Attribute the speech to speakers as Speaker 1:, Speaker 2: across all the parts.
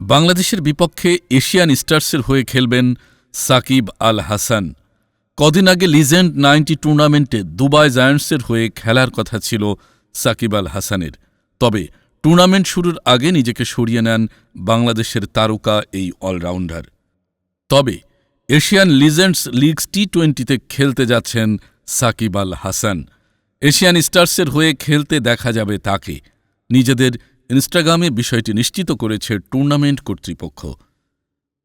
Speaker 1: বাংলাদেশের বিপক্ষে এশিয়ান স্টার্সের হয়ে খেলবেন সাকিব আল হাসান কদিন আগে লিজেন্ড নাইনটি টুর্নামেন্টে দুবাই জায়ান্টসের হয়ে খেলার কথা ছিল সাকিব আল হাসানের তবে টুর্নামেন্ট শুরুর আগে নিজেকে সরিয়ে নেন বাংলাদেশের তারকা এই অলরাউন্ডার। তবে এশিয়ান লিজেন্ডস লিগস টি টোয়েন্টিতে খেলতে যাচ্ছেন সাকিব আল হাসান এশিয়ান স্টার্সের হয়ে খেলতে দেখা যাবে তাকে। নিজেদের ইনস্টাগ্রামে বিষয়টি নিশ্চিত করেছে টুর্নামেন্ট কর্তৃপক্ষ।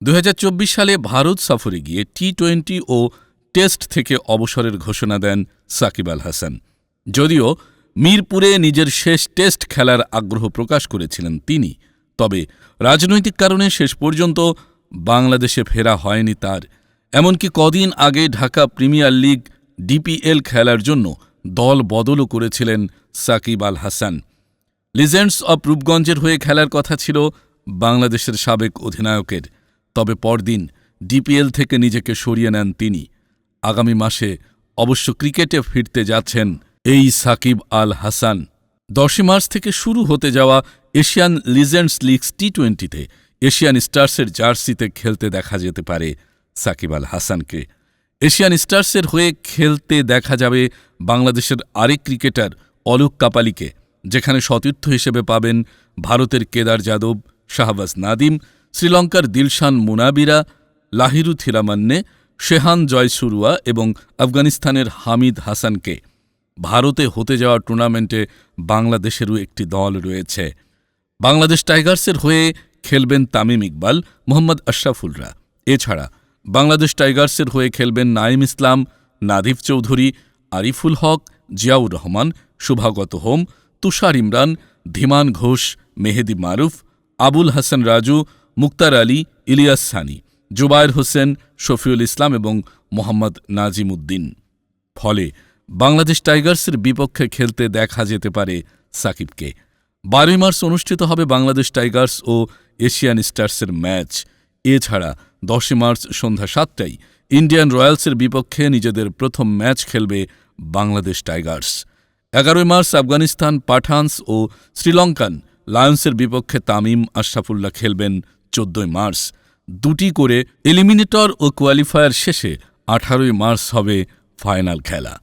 Speaker 1: দু হাজার চব্বিশ সালে ভারত সফরে গিয়ে টি টোয়েন্টি ও টেস্ট থেকে অবসরের ঘোষণা দেন সাকিব আল হাসান। যদিও মিরপুরে নিজের শেষ টেস্ট খেলার আগ্রহ প্রকাশ করেছিলেন তিনি, তবে রাজনৈতিক কারণে শেষ পর্যন্ত বাংলাদেশে ফেরা হয়নি তার। এমনকি কদিন আগে ঢাকা প্রিমিয়ার লিগ ডিপিএল খেলার জন্য দল বদলও করেছিলেন সাকিব আল হাসান। লিজেন্ডস অব রূপগঞ্জের হয়ে খেলার কথা ছিল বাংলাদেশের সাবেক অধিনায়কের। তবে পরদিন ডিপিএল থেকে নিজেকে সরিয়ে নেন তিনি। আগামী মাসে অবশ্য ক্রিকেটে ফিরতে যাচ্ছেন এই সাকিব আল হাসান। দশই মার্চ থেকে শুরু হতে যাওয়া এশিয়ান লিজেন্ডস লিগস টি টোয়েন্টিতে এশিয়ান স্টার্সের জার্সিতে খেলতে দেখা যেতে পারে সাকিব আল হাসানকে। এশিয়ান স্টার্সের হয়ে খেলতে দেখা যাবে বাংলাদেশের আরেক ক্রিকেটার অলোক কাপালিকে। যেখানে সতীর্থ হিসেবে পাবেন ভারতের কেদার যাদব, শাহবাজ নাদিম, শ্রীলঙ্কার দিলশান মুনাবিরা, লাহিরু থিরামান্নে, শেহান জয়সুরুয়া এবং আফগানিস্তানের হামিদ হাসানকে। ভারতে হতে যাওয়া টুর্নামেন্টে বাংলাদেশেরও একটি দল রয়েছে। বাংলাদেশ টাইগার্সের হয়ে খেলবেন তামিম ইকবাল, মোহাম্মদ আশরাফুলরা এছাড়া বাংলাদেশ টাইগার্সের হয়ে খেলবেন নাইম ইসলাম, নাদিফ চৌধুরী, আরিফুল হক, জিয়াউর রহমান শুভাগত হোম তুষার ইমরান, ধীমান ঘোষ, মেহেদি মারুফ, আবুল হাসান রাজু, মুক্তার আলী, ইলিয়াস সানি, জুবায়ের হোসেন, শফিউল ইসলাম এবং মোহাম্মদ নাজিম উদ্দিন। ফলে বাংলাদেশ টাইগার্সের বিপক্ষে খেলতে দেখা যেতে পারে সাকিবকে। বারোই মার্চ অনুষ্ঠিত হবে বাংলাদেশ টাইগার্স ও এশিয়ান স্টার্সের ম্যাচ। এছাড়া দশই মার্চ সন্ধ্যা সাতটায় ইন্ডিয়ান রয়্যালসের বিপক্ষে নিজেদের প্রথম ম্যাচ খেলবে বাংলাদেশ টাইগার্স। এগারোই মার্চ আফগানিস্তান, পাঠানস ও শ্রীলঙ্কান লায়ন্সের বিপক্ষে তামিম আশরাফুল্লাহ খেলবেন চোদ্দই মার্চ। দুটি করে এলিমিনেটর ও কোয়ালিফায়ার শেষে আঠারোই মার্চ হবে ফাইনাল খেলা।